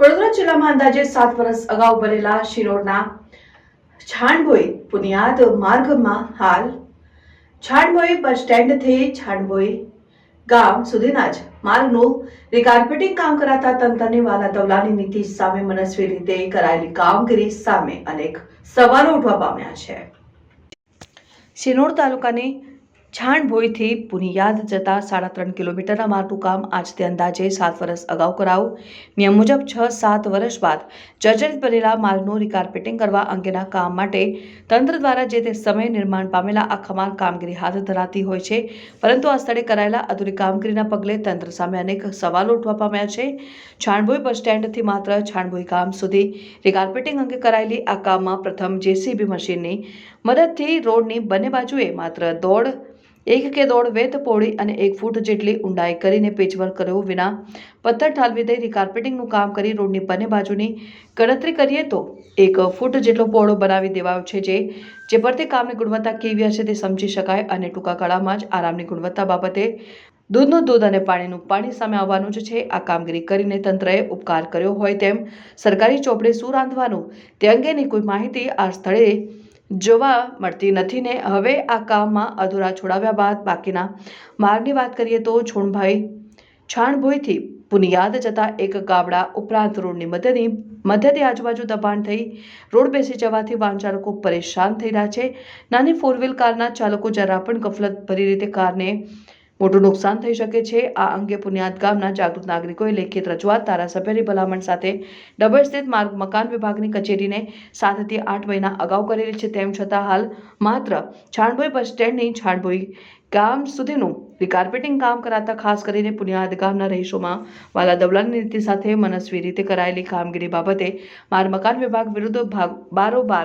વડોદરા જિલ્લામાં અંદાજે સાત વર્ષ અગાઉ બનેલા શિરોડના છાણભોઈ પુનિયાદ માર્ગમાં હાલ છાણભોઈ બસ સ્ટેન્ડથી છાણભોઈ ગામ સુધીના જ. માર્ગનું રિકાર્પેટિંગ કામ કરાતા તંત્રની વાલા તવલાની નીતિ સામે મનસ્વી રીતે કરાયેલી કામગીરી સામે અનેક સવાલો ઉઠવા પામ્યા છે. શિનોર તાલુકાની છાણભોઈથી પુનિયાદ જતા સાડા ત્રણ કિલોમીટરના માર્ગનું કામ આજથી અંદાજે સાત વર્ષ અગાઉ કરાવું. નિયમ મુજબ છ, સાત વર્ષ બાદ જર્જરિત બનેલા માર્ગનું રિકાર્પેટિંગ કરવા અંગેના કામ માટે તંત્ર દ્વારા જે તે સમયે નિર્માણ પામેલા આ ખમાલ કામગીરી હાથ ધરાતી હોય છે, પરંતુ આ સ્થળે કરાયેલા અધૂરી કામગીરીના પગલે તંત્ર સામે અનેક સવાલો ઉઠવા પામ્યા છે. છાણભોઈ બસ સ્ટેન્ડથી માત્ર છાણભોઈ ગામ સુધી રિકાર્પેટિંગ અંગે કરાયેલી આ કામમાં પ્રથમ જેસીબી મશીનની મદદથી રોડની બંને બાજુએ માત્ર દોડ એક કે દોઢ વેત પહોળી અને એક ફૂટ જેટલી ઊંડાઈ કરીને પેચવર્ક કર્યો વિના પથ્થર ઠાલવી દઈ રિકાર્પેટિંગનું કામ કરી રોડની બંને બાજુની ગણતરી કરીએ તો એક ફૂટ જેટલો પહોળો બનાવી દેવાયો છે જે જે પરથી કામની ગુણવત્તા કેવી હશે તે સમજી શકાય અને ટૂંકા ગાળામાં જ આરામની ગુણવત્તા બાબતે દૂધનું દૂધ અને પાણીનું પાણી સામે આવવાનું જ છે. આ કામગીરી કરીને તંત્રએ ઉપકાર કર્યો હોય તેમ સરકારી ચોપડે શું રાંધવાનું તે અંગેની કોઈ માહિતી આ સ્થળે જોવા મળતી નથી ને હવે આ કામમાં અધૂરા છોડાવ્યા બાદ બાકીના માર્ગની વાત કરીએ તો છોણભાઈ છાણભોઈથી પુનિયાદ જતા એક ગાબડા ઉપરાંત રોડની મધ્યની, મધ્યથી આજુબાજુ દબાણ થઈ રોડ બેસી જવાથી વાહન ચાલકો પરેશાન થઈ રહ્યા છે. નાની ફોર વ્હીલ કારના ચાલકો જરા પણ ગફલત ભરી રીતે કારને મોટું નુકસાન થઈ શકે છે. આ અંગે પુન્યાદ ગામના જાગૃત નાગરિકોએ લેખિત રજૂઆત ધારાસભ્યની ભલામણ સાથે ડબલ સ્થિત માર્ગ મકાન વિભાગની કચેરીને સાતથી આઠ મહિના અગાઉ કરેલી છે. તેમ છતાં હાલ માત્ર છાણભોઈ બસ સ્ટેન્ડની છાણભોઈ ગામ સુધીનું રિકાર્પેટિંગ કામ કરાતા ખાસ કરીને પુનિયાદ ગામના રહીશોમાં વાલા દવલાની નીતિ સાથે મનસ્વી રીતે કરાયેલી કામગીરી બાબતે માર્ગ મકાન વિભાગ વિરુદ્ધ ભાગ બારોબાર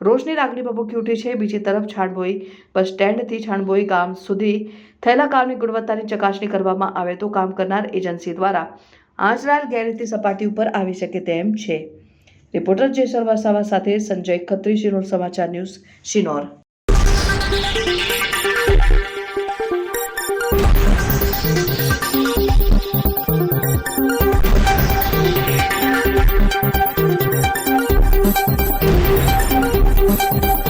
રોજની લાગણી ભભૂકી ઉઠી છે. બીજી તરફ છાણબોઈ બસ સ્ટેન્ડથી છાણબોઈ ગામ સુધી થયેલા કામની ગુણવત્તાની ચકાસણી કરવામાં આવે તો કામ કરનાર એજન્સી દ્વારા આંચરાયેલ ગેરરીતિ સપાટી ઉપર આવી શકે તેમ છે. રિપોર્ટર જેસર વસાવા સાથે સંજય ખત્રી શિનોર સમાચાર ન્યૂઝ, શિનોર.